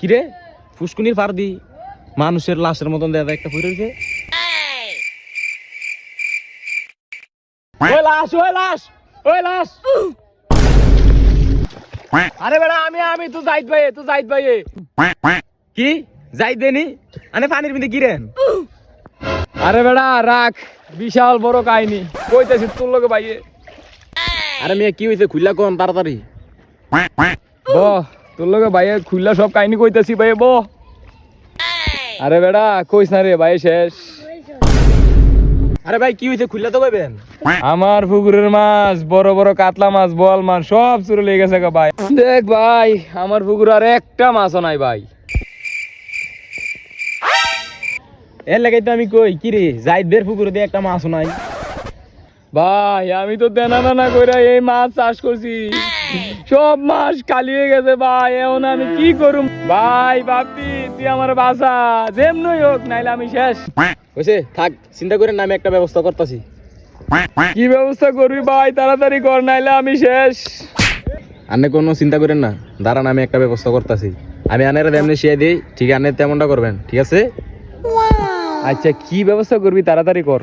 কিরে? ফুসকুনির পার দি। মানুষের লাশের মতন দেখা একটা ফুটে রয়েছে ওই লাশ ওই লাশ ওই লাশ। আরে বেড়া আমি আমি যাইত ভাই যাইত ভাই কি? যাইত দেনি? আনে পানির মধ্যে কি রেন আরে বেড়া রাখ বিশাল বড় কাহিনী। কইতেছি তোর লোকে ভাইয়ে আরে মেয়ে কি হয়েছে খুললা কোন তাড়াতাড়ি। ব। তোর লোকে ভাইয়ে খুললা সব কাহিনী কইতেছি ভাইয়ে ব আরে বেড়া কইস না রে ভাই শেষ। আরে ভাই কি হয়েছে খুললা তো কইবেন আমার পুকুরের মাছ বড় বড় কাতলা মাছ বল মাছ সব চুরে লেগে গেছে গা ভাই। দেখ ভাই আমার পুকুর আর একটা মাছও নাই ভাই। এর লাগাই তো আমি কই কি রে? জাইদের পুকুরে দিয়ে একটা মাছ নাই। ভাই আমি তো দেনা দানা করে এই মাছ চাষ করছি। সব মাছ খালি হয়ে গেছে ভাই এখন আমি কি করুম? ভাই বাপি তুই আমার বাসা যেমনই হোক নাইলে আমি শেষ। হয়েছে থাক চিন্তা করে না আমি একটা ব্যবস্থা করতেছি। কি ব্যবস্থা করবি ভাই তাড়াতাড়ি কর নাইলে আমি শেষ। আপনি কোনো চিন্তা করেন না দাঁড়ান আমি একটা ব্যবস্থা করতেছি। আমি আনের তেমনি শিয়ে দিই ঠিক আনে তেমনটা করবেন ঠিক আছে? আচ্ছা কি ব্যবস্থা করবি তাড়াতাড়ি কর।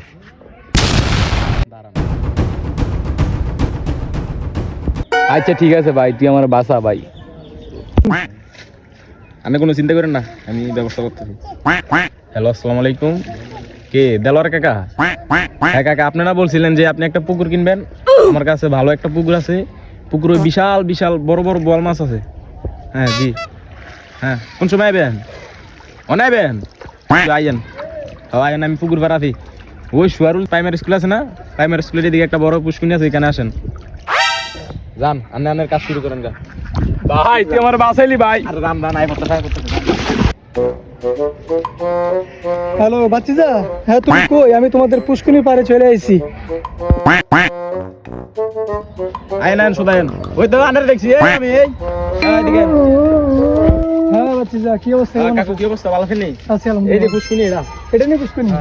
আচ্ছা ঠিক আছে ভাই, তুই আমার বাসা ভাই। আপনি কোনো চিন্তা করেন না, আমি ব্যবস্থা করতেছি। হ্যালো, আসসালামু আলাইকুম। কে, দেলোয়ার কাকা? হ্যাঁ কাকা আপনি না বলছিলেন যে আপনি একটা পুকুর কিনবেন। আমার কাছে ভালো একটা পুকুর আছে। পুকুরে বিশাল বিশাল, বড় বড় বোয়াল মাছ আছে। হ্যাঁ জি। হ্যাঁ কোন সময় আইবেন? অনাইবেন আইয়েন। হ্যাঁ আইয়েন, আমি পুকুর পাড়াছি ওই সুয়ারুল প্রাইমারি স্কুল আছে না? প্রাইমারি স্কুলের দিকে একটা বড় পুষ্কুনি আছে, এখানে আসেন। যান আন্নে আন্নের কাজ শুরু করেন গা। ভাই তুই আমার বাসাইলি ভাই। আরে রাম রাম আই পড়তে পড়তে। হ্যালো বাচ্চিদা হ্যাঁ তুমি কই? আমি তোমাদের পুষ্কুনি পারে চলে আইছি। আইন আইন শুধাইন ওই তো আনের দেখছি এই আমি এই। হ্যাঁ বাচ্চিদা কি অবস্থা? কাকু কি অবস্থা? ভালো নি? আছি এই যে পুষ্কুনি এরা এটা নিয়ে পুষ্কুনি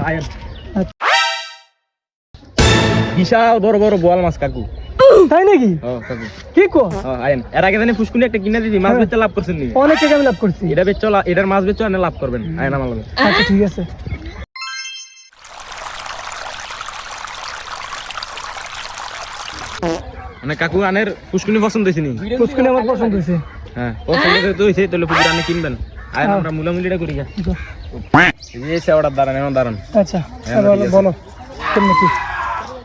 আচ্ছা। বিশাল বড় বড় বোয়াল মাছ কাকু। তাই নাকি? কি কো? আইন। এর আগে জানি পুষ্কুনি একটা কিনে দিদি মাছ বেচতে লাভ করছেন নি? অনেক টাকা আমি লাভ করছি? এটা বেচছো এটার মাছ বেচছো আনে লাভ করবেন। আইন আমার লগে। আচ্ছা ঠিক আছে। মানে কাকু আনের পুষ্কুনি পছন্দ হয়েছে নি? পুষ্কুনি আমার পছন্দ হয়েছে। হ্যাঁ পছন্দ তো হয়েছে তাহলে পুকুর আনে কিনবেন। আইন আমরা মুলামুলিটা করি গা। এই সেওয়াটার দাঁড়ান এমন দাঁড়ান। আচ্ছা হ্যাঁ। বলো। কেমন কি?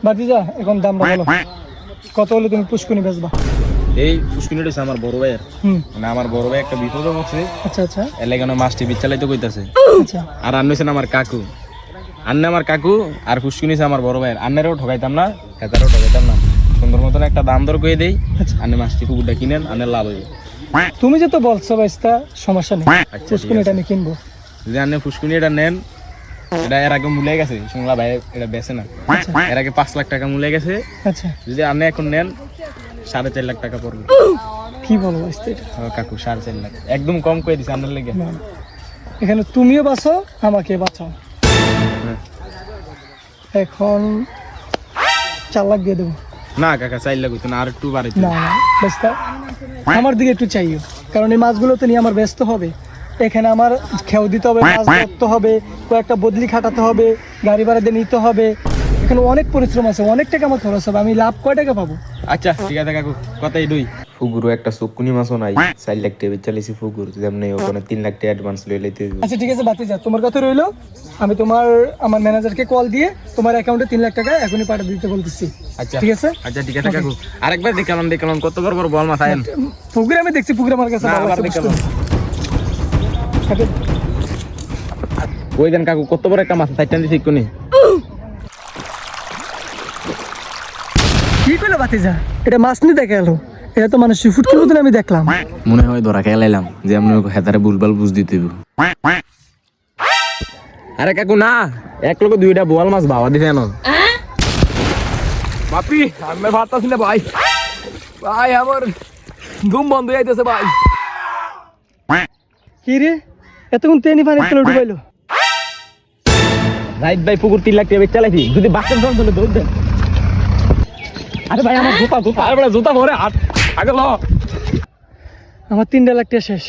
বাতিজা এখন দাম বলো। কত হলে তুমি পুষ্কুনি বেচবা? এই পুষ্কুনিটা হচ্ছে আমার বড় ভাইয়ের। মানে আমার বড় ভাই একটা বিপদে পড়ছে আচ্ছা আচ্ছা। লাগে আমার মাছটি বিচালাইতে কইতাছে। আচ্ছা। আর আন্ন হইছেন আমার কাকু। আন্নে আমার কাকু আর হইছে আমার বড় ভাইয়ের। আন্নেরও ঠকাইতাম না হেতারও ঠকাইতাম না। সুন্দর মতন একটা দাম দর করে দেই আচ্ছা। আন্নে মাছটি পুকুরটা কিনেন আন্নের লাভ হইবে। তুমি যে তো বলছো বাইস্তা সমস্যা নেই। আচ্ছা পুষ্কুনিটা আমি কিনবো। যদি আন্নে ফুসকুনি এটা নেন এটা এর আগে মূলে গেছে শুনলা ভাই এটা বেচে না। এর আগে পাঁচ লাখ টাকা মূলে গেছে। আচ্ছা। যদি আন্নে এখন নেন সাড়ে চার লাখ টাকা পড়বে। কি কাকু সাড়ে চার লাখ। একদম কম করে দিছে আন্নের লেগে। এখানে তুমিও বাঁচো আমাকে বাঁচাও। হ্যাঁ। এখন চার লাখ দিয়ে দেবো। না কাকা চার লাখ হইতো না আর একটু বাড়াইতো। না আমার দিকে একটু চাইও। কারণ এই মাছগুলো তো নিয়ে আমার ব্যস্ত হবে। এখানে আমার খেয়াও দিতে হবে মাছ ধরতে হবে কয়েকটা বদলি খাটাতে হবে গাড়ি ভাড়া দিয়ে নিতে হবে। এখানে অনেক পরিশ্রম আছে অনেক টাকা আমার খরচ হবে আমি লাভ কয় টাকা পাবো? আচ্ছা ঠিক আছে কাকু কথাই দুই। ফুগুরও একটা চকুনি মাছও নাই চার লাখ টাকা চালিয়েছি ফুগুর যেমনি ওখানে তিন লাখ টাকা অ্যাডভান্স লই লাইতে আচ্ছা ঠিক আছে বাতি যা তোমার কথা রইল। আমি তোমার আমার ম্যানেজারকে কল দিয়ে তোমার অ্যাকাউন্টে তিন লাখ টাকা এখনই পাঠিয়ে দিতে বলতেছি। আচ্ছা ঠিক আছে? আচ্ছা ঠিক আছে কাকু। আরেকবার দেখালাম দেখালাম কত বড় বড় বল মাছ আয়েন। পুকুরে আমি দেখছি পুকুরে আমার কাছে ওই দেন কাকু কত বড় একটা মাছ সাইটান দিছি কোনি কি করল বাতিজা এটা মাছ নিয়ে দেখা গেলো এটা তো মানে সিফুড কিলো দিন আমি দেখলাম। মনে হয় ধরা খেলাইলাম যে আমি হেতারে বুলবাল বুঝ দিতে। আরে কাকু না এক লোক দুইটা বোয়াল মাছ ভাবা দিছে না বাপি আমি ভাবতাছি না ভাই। ভাই আমার ঘুম বন্ধ হয়ে যাইতেছে ভাই। কি রে? এতক্ষণ তেনি পানি চলে ডুবাইলো। রাইট ভাই পুকুর তিন লাখ টাকা চালাইছি। যদি বাচ্চার ধরন তাহলে দৌড় দেন। আরে ভাই আমার জুতা জুতা আরে জুতা ভরে হাত। আগে ল আমার তিনটা লাখ টাকা শেষ।